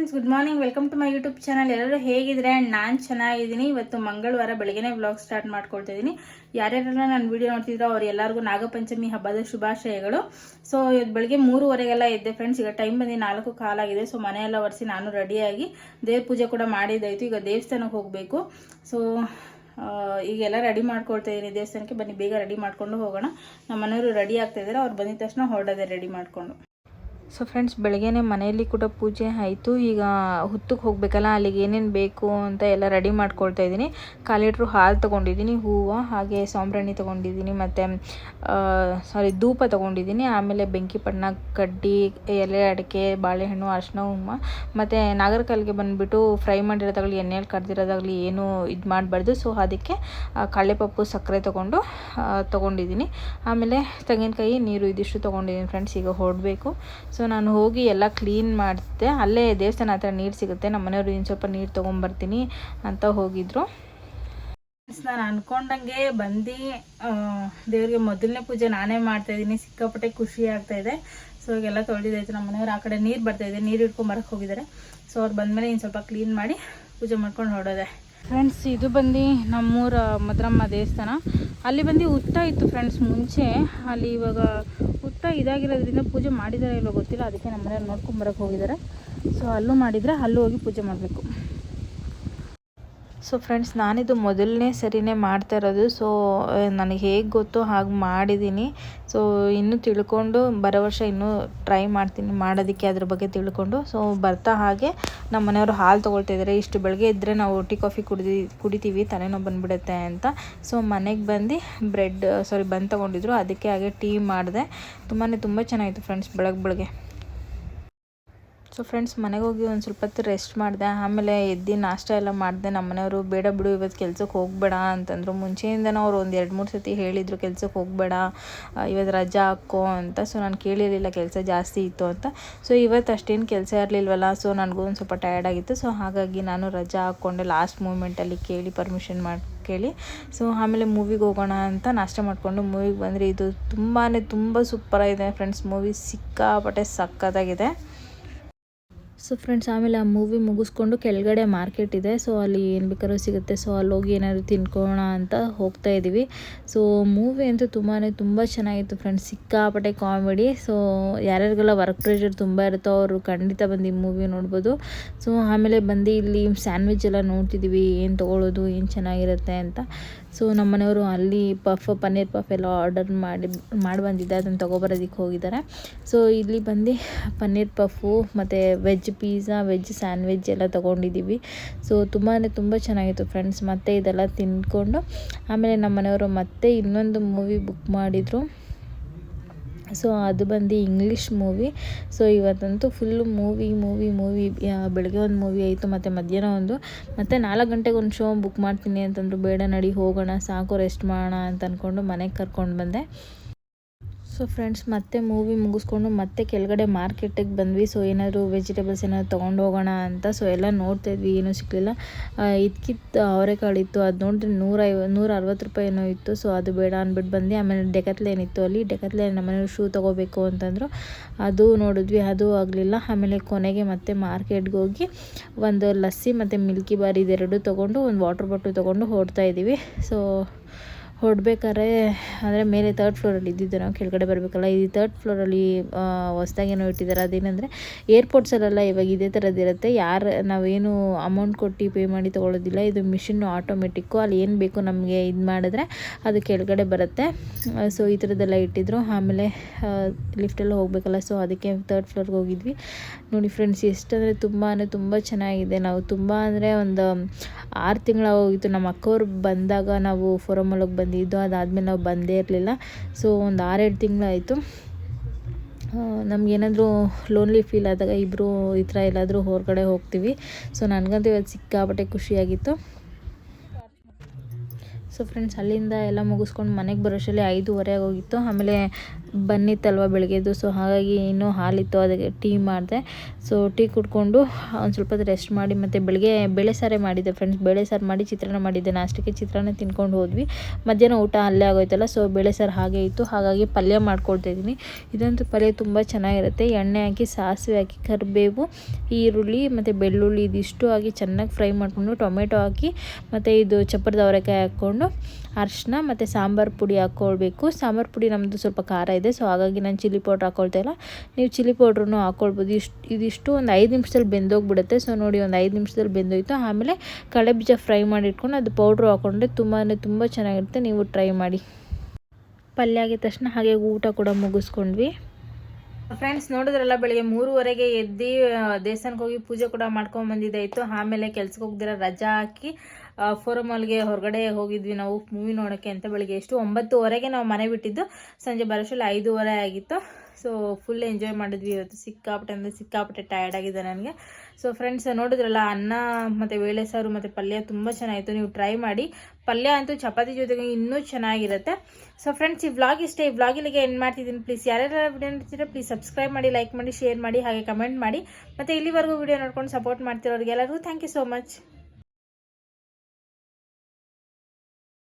Friends good morning welcome to my YouTube channel ಎಲ್ಲರೂ ಹೇಗಿದ್ರೆ ನಾನು ಚೆನ್ನಾಗಿದ್ದೀನಿ. ಇವತ್ತು ಮಂಗಳವಾರ ಬೆಳಗ್ಗೆನೇ ವ್ಲಾಗ್ ಸ್ಟಾರ್ಟ್ ಮಾಡ್ಕೊಳ್ತಾ ಇದ್ದೀನಿ. ಯಾರ್ಯಾರೆಲ್ಲ ನಾನು ವಿಡಿಯೋ ನೋಡ್ತಿದ್ರೋ ಅವ್ರು ಎಲ್ಲರಿಗೂ ನಾಗಪಂಚಮಿ ಹಬ್ಬದ ಶುಭಾಶಯಗಳು. ಸೊ ಇವತ್ತು ಬೆಳಗ್ಗೆ ಮೂರುವರೆಗೆಲ್ಲ ಇದ್ದೆ ಫ್ರೆಂಡ್ಸ್ ಈಗ ಟೈಮ್ ಬಂದು ನಾಲ್ಕು ಕಾಲಾಗಿದೆ. ಸೊ ಮನೆಯೆಲ್ಲ ಒರೆಸಿ ನಾನು ರೆಡಿಯಾಗಿ ದೇವ್ರ ಪೂಜೆ ಕೂಡ ಮಾಡಿದ್ದಾಯಿತು. ಈಗ ದೇವಸ್ಥಾನಕ್ಕೆ ಹೋಗಬೇಕು. ಸೊ ಈಗೆಲ್ಲ ರೆಡಿ ಮಾಡ್ಕೊಳ್ತಾ ಇದ್ದೀನಿ. ದೇವಸ್ಥಾನಕ್ಕೆ ಬನ್ನಿ. ಬೇಗ ರೆಡಿ ಮಾಡ್ಕೊಂಡು ಹೋಗೋಣ. ನಮ್ಮ ಮನೆಯವರು ರೆಡಿ ಆಗ್ತಾ ಇದ್ದಾರೆ. ಅವ್ರು ಬಂದಿದ ತಕ್ಷಣ ಹೊರಡೋದೆ ರೆಡಿ ಮಾಡಿಕೊಂಡು. ಸೊ ಫ್ರೆಂಡ್ಸ್ ಬೆಳಗ್ಗೆನೆ ಮನೆಯಲ್ಲಿ ಕೂಡ ಪೂಜೆ ಆಯಿತು. ಈಗ ಹುತ್ತಕ್ಕೆ ಹೋಗಬೇಕಲ್ಲ, ಅಲ್ಲಿಗೆ ಏನೇನು ಬೇಕು ಅಂತ ಎಲ್ಲ ರೆಡಿ ಮಾಡ್ಕೊಳ್ತಾ ಇದ್ದೀನಿ. ಕಾಲು ಲೀಟ್ರು ಹಾಲು ತೊಗೊಂಡಿದ್ದೀನಿ, ಹೂವು, ಹಾಗೆ ಸಾಂಬ್ರಾಣಿ ತೊಗೊಂಡಿದ್ದೀನಿ, ಮತ್ತು ಸಾರಿ ಧೂಪ ತೊಗೊಂಡಿದ್ದೀನಿ. ಆಮೇಲೆ ಬೆಂಕಿ ಪಣ್ಣ ಕಡ್ಡಿ, ಎಲೆ, ಅಡಿಕೆ, ಬಾಳೆಹಣ್ಣು ಅರ್ಶಿನ ಉಮ್ಮ ಮತ್ತು ನಾಗರಕಲ್ಲಿಗೆ ಬಂದುಬಿಟ್ಟು ಫ್ರೈ ಮಾಡಿರೋದಾಗಲಿ ಎಣ್ಣೆಯಲ್ಲಿ ಕಡ್ದಿರೋದಾಗಲಿ ಏನು ಇದು ಮಾಡಬಾರ್ದು. ಸೊ ಅದಕ್ಕೆ ಕಳ್ಳೆಪಪ್ಪು ಸಕ್ಕರೆ ತೊಗೊಂಡು ತೊಗೊಂಡಿದ್ದೀನಿ. ಆಮೇಲೆ ತೆಂಗಿನಕಾಯಿ, ನೀರು ಇದಿಷ್ಟು ತೊಗೊಂಡಿದ್ದೀನಿ ಫ್ರೆಂಡ್ಸ್ ಈಗ ಹೊರಡಬೇಕು ಸೊ ನಾನು ಹೋಗಿ ಎಲ್ಲ ಕ್ಲೀನ್ ಮಾಡಿಸಿದೆ ಅಲ್ಲೇ ದೇವಸ್ಥಾನ ಹತ್ರ ನೀರು ಸಿಗುತ್ತೆ. ನಮ್ಮ ಮನೆಯವರು ಇನ್ನು ಸ್ವಲ್ಪ ನೀರು ತೊಗೊಂಬರ್ತೀನಿ ಅಂತ ಹೋಗಿದ್ರು. ನಾನು ಅನ್ಕೊಂಡಂಗೆ ಬಂದು ದೇವ್ರಿಗೆ ಮೊದಲನೇ ಪೂಜೆ ನಾನೇ ಮಾಡ್ತಾ ಇದ್ದೀನಿ. ಸಿಕ್ಕಾಪಟ್ಟೆ ಖುಷಿ ಆಗ್ತಾ ಇದೆ. ಸೊ ಈಗೆಲ್ಲ ತೊಳೆದಿದ್ದಾಯ್ತು. ನಮ್ಮ ಮನೆಯವ್ರು ಆ ಕಡೆ ನೀರು ಬರ್ತಾ ಇದೆ. ನೀರು ಇಟ್ಕೊಂಬರಕ್ಕೆ ಹೋಗಿದ್ದಾರೆ. ಸೊ ಅವ್ರು ಬಂದಮೇಲೆ ಇನ್ನು ಸ್ವಲ್ಪ ಕ್ಲೀನ್ ಮಾಡಿ ಪೂಜೆ ಮಾಡ್ಕೊಂಡು ಹೊರಡೋದೆ. ಫ್ರೆಂಡ್ಸ್ ಇದು ಬಂದು ನಮ್ಮೂರ ಮದ್ರಮ್ಮ ದೇವಸ್ಥಾನ. ಅಲ್ಲಿ ಬಂದು ಉತ್ತ ಇತ್ತು ಫ್ರೆಂಡ್ಸ್ ಮುಂಚೆ. ಅಲ್ಲಿ ಇವಾಗ ಉತ್ತ ಇದಾಗಿರೋದ್ರಿಂದ ಪೂಜೆ ಮಾಡಿದಾರೆ ಇಲ್ಲೋ ಗೊತ್ತಿಲ್ಲ. ಅದಕ್ಕೆ ನಮ್ಮ ಮನೆಯವ್ರು ನೋಡ್ಕೊಂಬರಕ್ಕೆ ಹೋಗಿದ್ದಾರೆ ಸೊ ಅಲ್ಲೂ ಮಾಡಿದರೆ ಅಲ್ಲೂ ಹೋಗಿ ಪೂಜೆ ಮಾಡಬೇಕು. ಸೊ ಫ್ರೆಂಡ್ಸ್ ನಾನಿದು ಮೊದಲನೇ ಸರಿನೇ ಮಾಡ್ತಾ ಇರೋದು. ಸೊ ನನಗೆ ಹೇಗೆ ಗೊತ್ತೋ ಹಾಗೆ ಮಾಡಿದ್ದೀನಿ ಸೊ ಇನ್ನೂ ತಿಳ್ಕೊಂಡು ಬರೋ ವರ್ಷ ಇನ್ನೂ ಟ್ರೈ ಮಾಡ್ತೀನಿ ಮಾಡೋದಕ್ಕೆ ಅದ್ರ ಬಗ್ಗೆ ತಿಳ್ಕೊಂಡು. ಸೊ ಬರ್ತಾ ಹಾಗೆ ನಮ್ಮ ಮನೆಯವರು ಹಾಲು ತೊಗೊಳ್ತಿದ್ದಾರೆ ಇಷ್ಟು ಬೆಳಗ್ಗೆ ಇದ್ದರೆ ನಾವು ಟೀ, ಕಾಫಿ ಕುಡಿದಿ, ಕುಡಿತೀವಿ, ತಲೆನೋವು ಬಂದುಬಿಡುತ್ತೆ ಅಂತ. ಸೊ ಮನೆಗೆ ಬಂದು ಬ್ರೆಡ್ ಸಾರಿ ಬಂದು ತೊಗೊಂಡಿದ್ರು. ಅದಕ್ಕೆ ಹಾಗೆ ಟೀ ಮಾಡಿದೆ. ತುಂಬಾ ತುಂಬ ಚೆನ್ನಾಗಿತ್ತು ಫ್ರೆಂಡ್ಸ್ ಬೆಳಗ್ಗೆ ಬೆಳಗ್ಗೆ. ಸೊ ಫ್ರೆಂಡ್ಸ್ ಮನೆಗೆ ಹೋಗಿ ಒಂದು ಸ್ವಲ್ಪ ಹೊತ್ತು ರೆಸ್ಟ್ ಮಾಡಿದೆ. ಆಮೇಲೆ ಎದ್ದು ನಾಷ್ಟ ಎಲ್ಲ ಮಾಡಿದೆ. ನಮ್ಮ ಮನೆಯವರು, ಬೇಡ ಬಿಡು ಇವತ್ತು ಕೆಲ್ಸಕ್ಕೆ ಹೋಗಬೇಡ ಅಂತಂದರು. ಮುಂಚೆಯಿಂದನೂ ಅವ್ರು ಒಂದು ಎರಡು, ಮೂರು ಸತಿ ಹೇಳಿದರು ಕೆಲ್ಸಕ್ಕೆ ಹೋಗಬೇಡ ಇವತ್ತು ರಜಾ ಹಾಕೋ ಅಂತ. ಸೊ ನಾನು ಕೇಳಿರಲಿಲ್ಲ ಕೆಲಸ ಜಾಸ್ತಿ ಇತ್ತು ಅಂತ. ಸೊ ಇವತ್ತು ಅಷ್ಟೇನು ಕೆಲಸ ಇರಲಿಲ್ವಲ್ಲ? ಸೊ ನನಗೂ ಒಂದು ಸ್ವಲ್ಪ ಟಯರ್ಡ್ ಆಗಿತ್ತು. ಸೊ ಹಾಗಾಗಿ ನಾನು ರಜಾ ಹಾಕ್ಕೊಂಡೆ ಲಾಸ್ಟ್ ಮೂಮೆಂಟಲ್ಲಿ ಕೇಳಿ ಪರ್ಮಿಷನ್ ಮಾಡಿ, ಕೇಳಿ. ಸೊ ಆಮೇಲೆ ಮೂವಿಗೆ ಹೋಗೋಣ ಅಂತ ನಾಷ್ಟ ಮಾಡಿಕೊಂಡು ಮೂವಿಗೆ ಬಂದರೆ ಇದು ತುಂಬಾ ತುಂಬ ಸೂಪರಾಗಿದೆ ಫ್ರೆಂಡ್ಸ್ ಮೂವಿ ಸಿಕ್ಕಾಪಟ್ಟೆ ಸಕ್ಕತ್ತಾಗಿದೆ ಸೊ ಫ್ರೆಂಡ್ಸ್ ಆಮೇಲೆ ಆ ಮೂವಿ ಮುಗಿಸ್ಕೊಂಡು ಕೆಳಗಡೆ ಮಾರ್ಕೆಟ್ ಇದೆ. ಸೊ ಅಲ್ಲಿ ಏನು ಬೇಕಾದ್ರೂ ಸಿಗುತ್ತೆ. ಸೊ ಅಲ್ಲಿ ಹೋಗಿ ಏನಾದ್ರು ತಿನ್ಕೋಣ ಅಂತ ಹೋಗ್ತಾ ಇದ್ದೀವಿ ಸೊ ಮೂವಿ ಅಂತೂ ತುಂಬಾ ತುಂಬ ಚೆನ್ನಾಗಿತ್ತು ಫ್ರೆಂಡ್ಸ್ ಸಿಕ್ಕಾಪಟ್ಟೆ ಕಾಮಿಡಿ ಸೊ ಯಾರ್ಯಾರಿಗೆಲ್ಲ ವರ್ಕ್ ಪ್ರೆಷರ್ ತುಂಬ ಇರುತ್ತೋ ಅವರು ಖಂಡಿತ ಬಂದು ಈ ಮೂವಿ ನೋಡ್ಬೋದು. ಸೊ ಆಮೇಲೆ ಬಂದು ಇಲ್ಲಿ ಸ್ಯಾಂಡ್ವಿಚ್ ಎಲ್ಲ ನೋಡ್ತಿದ್ದೀವಿ ಏನು ತೊಗೊಳ್ಳೋದು ಏನು ಚೆನ್ನಾಗಿರುತ್ತೆ ಅಂತ. ಸೊ ನಮ್ಮ ಮನೆಯವರು ಅಲ್ಲಿ ಪಫ್ ಪನ್ನೀರ್ ಪಫ್ ಎಲ್ಲ ಆರ್ಡರ್ ಮಾಡಿ ಮಾಡಿ ಬಂದಿದ್ದೆ ಅದನ್ನು ತೊಗೊಬರೋದಕ್ಕೆ ಹೋಗಿದ್ದಾರೆ. ಸೊ ಇಲ್ಲಿ ಬಂದು ಪನ್ನೀರ್ ಪಫು ಮತ್ತು ವೆಜ್ ಪೀಝಾ ವೆಜ್ ಸ್ಯಾಂಡ್ವಿಚ್ ಎಲ್ಲ ತೊಗೊಂಡಿದ್ದೀವಿ. ಸೊ ತುಂಬಾ ತುಂಬ ಚೆನ್ನಾಗಿತ್ತು ಫ್ರೆಂಡ್ಸ್ ಮತ್ತೆ ಇದೆಲ್ಲ ತಿಂದ್ಕೊಂಡು ಆಮೇಲೆ ನಮ್ಮ ಮನೆಯವರು ಮತ್ತೆ ಇನ್ನೊಂದು ಮೂವಿ ಬುಕ್ ಮಾಡಿದರು. ಸೊ ಅದು ಬಂದು ಇಂಗ್ಲೀಷ್ ಮೂವಿ ಸೊ ಇವತ್ತಂತೂ ಫುಲ್ಲು ಮೂವಿ ಮೂವಿ ಮೂವಿ ಬೆಳಗ್ಗೆ ಒಂದು ಮೂವಿ ಆಯಿತು, ಮತ್ತು ಮಧ್ಯಾಹ್ನ ಒಂದು. ಮತ್ತು ನಾಲ್ಕು ಗಂಟೆಗೆ ಒಂದು ಶೋ ಬುಕ್ ಮಾಡ್ತೀನಿ ಅಂತಂದರು, ಬೇಡ ನಡಿ ಹೋಗೋಣ, ಸಾಕು ರೆಸ್ಟ್ ಮಾಡೋಣ ಅಂತ ಅಂದ್ಕೊಂಡು ಮನೆಗೆ ಕರ್ಕೊಂಡು ಬಂದೆ. ಸೊ ಫ್ರೆಂಡ್ಸ್ ಮತ್ತೆ ಮೂವಿ ಮುಗಿಸ್ಕೊಂಡು ಮತ್ತೆ ಕೆಳಗಡೆ ಮಾರ್ಕೆಟಿಗೆ ಬಂದ್ವಿ. ಸೊ ಏನಾದರೂ ವೆಜಿಟೇಬಲ್ಸ್ ಏನಾದ್ರು ತೊಗೊಂಡು ಹೋಗೋಣ ಅಂತ. ಸೊ ಎಲ್ಲ ನೋಡ್ತಾ ಇದ್ವಿ. ಏನೂ ಸಿಕ್ಕಲಿಲ್ಲ ಇದಕ್ಕಿತ್ತು ಅವರೆಕಾಳು ಇತ್ತು. ಅದು ನೋಡಿದ್ರೆ ನೂರೈವ ನೂರ ಅರವತ್ತು ರೂಪಾಯಿ ಏನೋ ಇತ್ತು. ಸೊ ಅದು ಬೇಡ ಅಂದ್ಬಿಟ್ಟು ಬಂದು ಆಮೇಲೆ ಡೆಕತ್ಲೇನ್ ಇತ್ತು ಅಲ್ಲಿ. ಡೆಕತ್ಲೆ ನಮ್ಮ ಮನೆಯವ್ರು ಶೂ ತೊಗೋಬೇಕು ಅಂತಂದರು. ಅದು ನೋಡಿದ್ವಿ. ಅದು ಆಗಲಿಲ್ಲ. ಆಮೇಲೆ ಕೊನೆಗೆ ಮತ್ತೆ ಮಾರ್ಕೆಟ್ಗೆ ಹೋಗಿ ಒಂದು ಲಸ್ಸಿ ಮತ್ತು ಮಿಲ್ಕಿ ಬಾರ್ ಇದೆರಡು ತೊಗೊಂಡು, ಒಂದು ವಾಟರ್ ಬಾಟ್ಲು ತೊಗೊಂಡು ಹೊರಡ್ತಾ ಇದ್ದೀವಿ. ಸೊ ಹೊರಡ್ಬೇಕಾದ್ರೆ ಅಂದರೆ ಮೇಲೆ ತರ್ಡ್ ಫ್ಲೋರಲ್ಲಿ ಇದ್ದಿದ್ದು ನಾವು ಕೆಳಗಡೆ ಬರಬೇಕಲ್ಲ, ಈ ತರ್ಡ್ ಫ್ಲೋರಲ್ಲಿ ಹೊಸ್ದಾಗೇನೋ ಇಟ್ಟಿದ್ದಾರೆ ಅದೇನೆಂದರೆ ಏರ್ಪೋರ್ಟ್ಸಲ್ಲೆಲ್ಲ ಇವಾಗ ಇದೇ ಥರದ್ದಿರುತ್ತೆ ಯಾರು, ನಾವೇನು ಅಮೌಂಟ್ ಕೊಟ್ಟು ಪೇ ಮಾಡಿ ತೊಗೊಳ್ಳೋದಿಲ್ಲ ಇದು ಮಿಷಿನ್ನು ಆಟೋಮೆಟಿಕ್ಕು ಅಲ್ಲಿ ಏನು ಬೇಕು ನಮಗೆ ಇದು ಮಾಡಿದ್ರೆ ಅದು ಕೆಳಗಡೆ ಬರುತ್ತೆ. ಸೊ ಈ ಥರದ್ದೆಲ್ಲ ಇಟ್ಟಿದ್ರು. ಆಮೇಲೆ ಲಿಫ್ಟೆಲ್ಲ ಹೋಗಬೇಕಲ್ಲ ಸೊ ಅದಕ್ಕೆ ತರ್ಡ್ ಫ್ಲೋರ್ಗೆ ಹೋಗಿದ್ವಿ. ನೋಡಿ ಫ್ರೆಂಡ್ಸ್ ಎಷ್ಟು ಅಂದರೆ ತುಂಬ ಅಂದರೆ ತುಂಬ ಚೆನ್ನಾಗಿದೆ. ನಾವು ತುಂಬ ಅಂದರೆ ಒಂದು ಆರು ತಿಂಗಳ ಹೋಗಿತ್ತು ನಮ್ಮ ಅಕ್ಕವ್ರು ಬಂದಾಗ ನಾವು ಫೋರಮೊಳಗೆ ಬಂದಿದ್ದು, ಅದಾದಮೇಲೆ ನಾವು ಬಂದೇ ಇರಲಿಲ್ಲ. ಸೊ ಒಂದು ಆರೇಳು ತಿಂಗಳಾಯಿತು. ನಮಗೇನಾದರೂ ಲೋನ್ಲಿ ಫೀಲ್ ಆದಾಗ ಇಬ್ಬರು ಈ ಥರ ಎಲ್ಲಾದರೂ ಹೊರಗಡೆ ಹೋಗ್ತೀವಿ. ಸೊ ನನಗಂತೂ ಇವತ್ತು ಸಿಕ್ಕಾಪಟ್ಟೆ ಖುಷಿಯಾಗಿತ್ತು. ಸೊ ಫ್ರೆಂಡ್ಸ್ ಅಲ್ಲಿಂದ ಎಲ್ಲ ಮುಗಿಸ್ಕೊಂಡು ಮನೆಗೆ ಬರೋಷ್ಟರಲ್ಲಿ ಐದೂವರೆ ಆಗೋಗಿತ್ತು. ಆಮೇಲೆ ಬನ್ನಿತ್ತಲ್ವ ಬೆಳಗ್ಗೆದು ಸೊ ಹಾಗಾಗಿ ಇನ್ನೂ ಹಾಲಿತ್ತು. ಅದಕ್ಕೆ ಟೀ ಮಾಡಿದೆ. ಸೊ ಟೀ ಕುಡ್ಕೊಂಡು ಒಂದು ಸ್ವಲ್ಪ ರೆಸ್ಟ್ ಮಾಡಿ ಮತ್ತು ಬೆಳಗ್ಗೆ ಬೇಳೆ ಸಾರೇ ಮಾಡಿದ್ದೆ ಫ್ರೆಂಡ್ಸ್ ಬೇಳೆ ಸಾರು ಮಾಡಿ ಚಿತ್ರಾನ್ನ ಮಾಡಿದ್ದೆ. ನಾಷ್ಟಕ್ಕೆ ಚಿತ್ರಾನ್ನ ತಿನ್ಕೊಂಡು ಹೋದ್ವಿ. ಮಧ್ಯಾಹ್ನ ಊಟ ಅಲ್ಲೇ ಆಗೋಯ್ತಲ್ಲ ಸೊ ಬೇಳೆ ಸಾರು ಹಾಗೆ ಇತ್ತು. ಹಾಗಾಗಿ ಪಲ್ಯ ಮಾಡ್ಕೊಳ್ತಾ ಇದ್ದೀನಿ. ಇದಂತೂ ಪಲ್ಯ ತುಂಬ ಚೆನ್ನಾಗಿರುತ್ತೆ. ಎಣ್ಣೆ ಹಾಕಿ, ಸಾಸಿವೆ ಹಾಕಿ, ಕರಿಬೇವು, ಈರುಳ್ಳಿ ಮತ್ತು ಬೆಳ್ಳುಳ್ಳಿ, ಇದಿಷ್ಟು ಹಾಕಿ ಚೆನ್ನಾಗಿ ಫ್ರೈ ಮಾಡಿಕೊಂಡು ಟೊಮೆಟೊ ಹಾಕಿ ಮತ್ತು ಇದು ಚಪ್ಪರದ ಅವರೆಕಾಯಿ ಹಾಕ್ಕೊಂಡು ಅರಿಶಿನ ಮತ್ತು ಸಾಂಬಾರು ಪುಡಿ ಹಾಕ್ಕೊಳ್ಬೇಕು ಸಾಂಬಾರು ಪುಡಿ ನಮ್ಮದು ಸ್ವಲ್ಪ ಖಾರ ಇದೆ ಸೊ ಹಾಗಾಗಿ ನಾನು ಚಿಲ್ಲಿ ಪೌಡ್ರ್ ಹಾಕ್ಕೊಳ್ತಾ ಇಲ್ಲ. ನೀವು ಚಿಲ್ಲಿ ಪೌಡ್ರೂ ಹಾಕ್ಕೊಳ್ಬೋದು ಇಷ್ಟು, ಇದಿಷ್ಟು ಒಂದು ಐದು ನಿಮಿಷದಲ್ಲಿ ಬೆಂದೋಗ್ಬಿಡುತ್ತೆ. ಸೊ ನೋಡಿ ಒಂದು ಐದು ನಿಮಿಷದಲ್ಲಿ ಬೆಂದೋಯ್ತು. ಆಮೇಲೆ ಕಡಲೆ ಬೀಜ ಫ್ರೈ ಮಾಡಿ ಇಟ್ಕೊಂಡು ಅದು ಪೌಡ್ರು ಹಾಕ್ಕೊಂಡ್ರೆ ತುಂಬಾ ತುಂಬ ಚೆನ್ನಾಗಿರುತ್ತೆ. ನೀವು ಟ್ರೈ ಮಾಡಿ. ಪಲ್ಯ ಆಗಿದ ತಕ್ಷಣ ಹಾಗೆ ಊಟ ಕೂಡ ಮುಗಿಸ್ಕೊಂಡ್ವಿ. ಫ್ರೆಂಡ್ಸ್ ನೋಡಿದ್ರಲ್ಲ, ಬೆಳಿಗ್ಗೆ ಮೂರುವರೆಗೆ ಎದ್ದು ದೇವಸ್ಥಾನಕ್ಕೆ ಹೋಗಿ ಪೂಜೆ ಕೂಡ ಮಾಡ್ಕೊಂಡು ಬಂದಿದ್ದಾಯಿತು. ಆಮೇಲೆ ಕೆಲ್ಸಕ್ಕೆ ಹೋಗ್ದಿರ ರಜಾ ಹಾಕಿ ಫೋರಮಾಲ್ಗೆ ಹೊರಗಡೆ ಹೋಗಿದ್ವಿ ನಾವು ಮೂವಿ ನೋಡೋಕ್ಕೆ ಅಂತ ಬೆಳಿಗ್ಗೆ. ಎಷ್ಟು? ಒಂಬತ್ತುವರೆಗೆ ನಾವು ಮನೆ ಬಿಟ್ಟಿದ್ದು. ಸಂಜೆ ಬರೋಷ್ಟರಲ್ಲಿ ಐದೂವರೆ ಆಗಿತ್ತು. ಸೊ ಫುಲ್ ಎಂಜಾಯ್ ಮಾಡಿದ್ವಿ ಇವತ್ತು. ಸಿಕ್ಕಾಪಟ್ಟೆ ಅಂದರೆ ಸಿಕ್ಕಾಪಟ್ಟೆ ಟಯರ್ಡ್ ಆಗಿದೆ ನನಗೆ. ಸೊ ಫ್ರೆಂಡ್ಸ್ ನೋಡಿದ್ರಲ್ಲ, ಅನ್ನ ಮತ್ತು ಬೇಳೆ ಸಾರು ಮತ್ತು ಪಲ್ಯ ತುಂಬ ಚೆನ್ನಾಗಿತ್ತು. ನೀವು ಟ್ರೈ ಮಾಡಿ. ಪಲ್ಯ ಅಂತೂ ಚಪಾತಿ ಜೊತೆಗೆ ಇನ್ನೂ ಚೆನ್ನಾಗಿರುತ್ತೆ. ಸೊ ಫ್ರೆಂಡ್ಸ್ ಈ ವ್ಲಾಗ್ ಇಷ್ಟೇ, ಈ ವ್ಲಾಗಿಲಿಗೆ ಎಂಡ್ ಮಾಡ್ತಿದ್ದೀನಿ. ಪ್ಲೀಸ್ ಯಾರ್ಯಾರು ವಿಡಿಯೋ ನೋಡ್ತೀರಾ ಪ್ಲೀಸ್ ಸಬ್ಸ್ಕ್ರೈಬ್ ಮಾಡಿ ಲೈಕ್ ಮಾಡಿ ಶೇರ್ ಮಾಡಿ, ಹಾಗೆ ಕಮೆಂಟ್ ಮಾಡಿ. ಮತ್ತು ಇಲ್ಲಿವರೆಗೂ ವಿಡಿಯೋ ನೋಡ್ಕೊಂಡು ಸಪೋರ್ಟ್ ಮಾಡ್ತಿರೋರಿಗೆಲ್ಲರಿಗೂ ಥ್ಯಾಂಕ್ ಯು ಸೋ ಮಚ್